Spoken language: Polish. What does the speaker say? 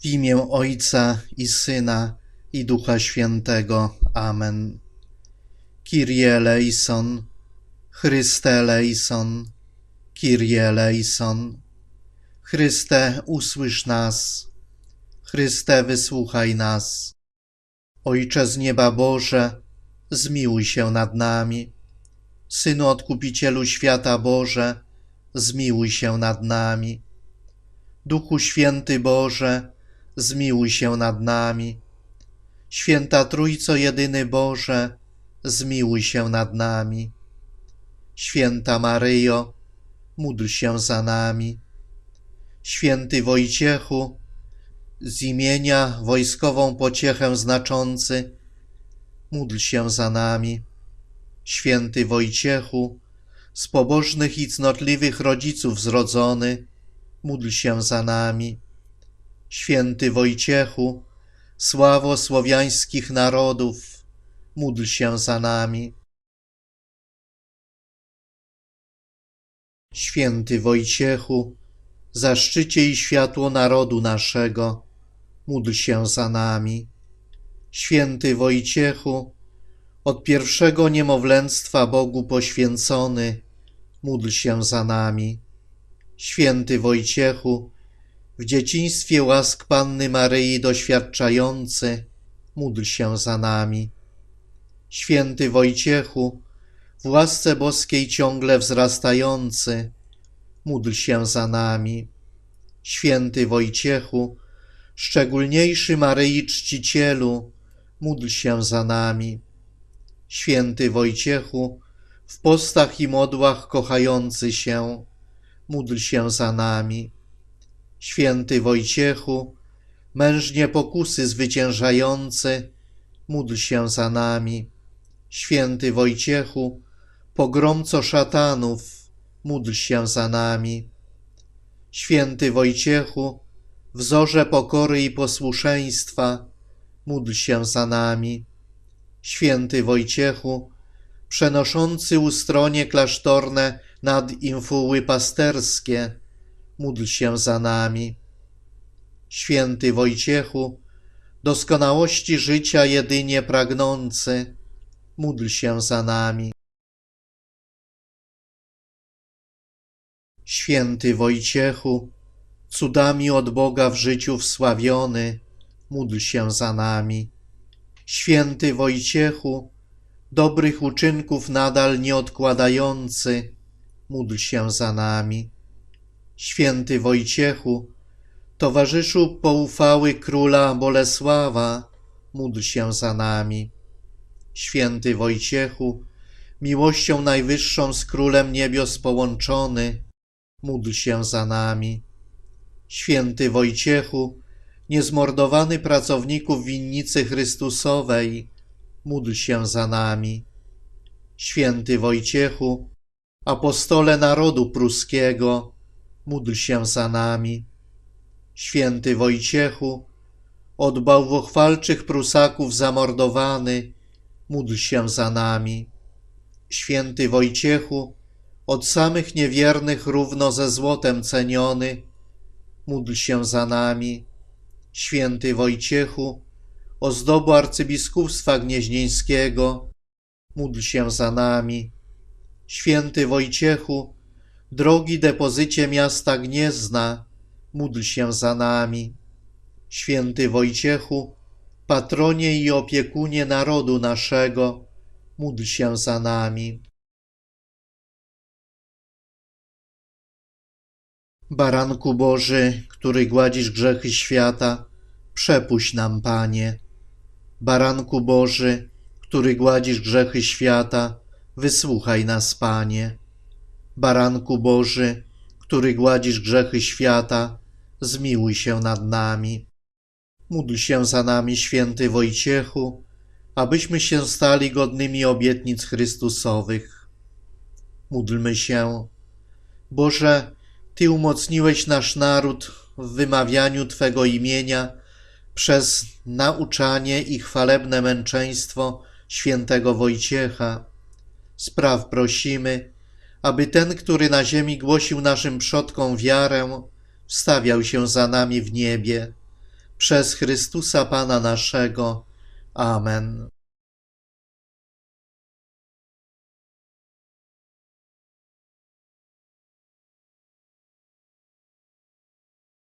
W imię Ojca i Syna i Ducha Świętego. Amen. Kyrie eleison, Chryste eleison, Kyrie eleison. Chryste, usłysz nas. Chryste, wysłuchaj nas. Ojcze z nieba Boże, zmiłuj się nad nami. Synu Odkupicielu świata Boże, zmiłuj się nad nami. Duchu Święty Boże, zmiłuj się nad nami. Święta Trójco Jedyny Boże, zmiłuj się nad nami. Święta Maryjo, módl się za nami. Święty Wojciechu, z imienia wojskową pociechę znaczący, módl się za nami. Święty Wojciechu, z pobożnych i cnotliwych rodziców zrodzony, módl się za nami. Święty Wojciechu, sławo słowiańskich narodów, módl się za nami. Święty Wojciechu, zaszczycie i światło narodu naszego, módl się za nami. Święty Wojciechu, od pierwszego niemowlęctwa Bogu poświęcony, módl się za nami. Święty Wojciechu, w dzieciństwie łask Panny Maryi doświadczający, módl się za nami. Święty Wojciechu, w łasce boskiej ciągle wzrastający, módl się za nami. Święty Wojciechu, szczególniejszy Maryi czcicielu, módl się za nami. Święty Wojciechu, w postach i modłach kochający się, módl się za nami. Święty Wojciechu, mężnie pokusy zwyciężający, módl się za nami. Święty Wojciechu, pogromco szatanów, módl się za nami. Święty Wojciechu, wzorze pokory i posłuszeństwa, módl się za nami. Święty Wojciechu, przenoszący ustronie klasztorne nad infuły pasterskie, módl się za nami. Święty Wojciechu, doskonałości życia jedynie pragnący, módl się za nami. Święty Wojciechu, cudami od Boga w życiu wsławiony, módl się za nami. Święty Wojciechu, dobrych uczynków nadal nie odkładający, módl się za nami. Święty Wojciechu, towarzyszu poufały króla Bolesława, módl się za nami. Święty Wojciechu, miłością najwyższą z Królem Niebios połączony, módl się za nami. Święty Wojciechu, niezmordowany pracowników winnicy Chrystusowej, módl się za nami. Święty Wojciechu, apostole narodu pruskiego, módl się za nami. Święty Wojciechu, od bałwochwalczych Prusaków zamordowany, módl się za nami. Święty Wojciechu, od samych niewiernych równo ze złotem ceniony, módl się za nami. Święty Wojciechu, ozdobu arcybiskupstwa gnieźnieńskiego, módl się za nami. Święty Wojciechu, drogi depozycie miasta Gniezna, módl się za nami. Święty Wojciechu, patronie i opiekunie narodu naszego, módl się za nami. Baranku Boży, który gładzisz grzechy świata, przepuść nam, Panie. Baranku Boży, który gładzisz grzechy świata, wysłuchaj nas, Panie. Baranku Boży, który gładzisz grzechy świata, zmiłuj się nad nami. Módl się za nami, święty Wojciechu, abyśmy się stali godnymi obietnic Chrystusowych. Módlmy się. Boże, Ty umocniłeś nasz naród w wymawianiu Twego imienia przez nauczanie i chwalebne męczeństwo świętego Wojciecha. Spraw prosimy, aby ten, który na ziemi głosił naszym przodkom wiarę, wstawiał się za nami w niebie Przez Chrystusa Pana naszego. Amen.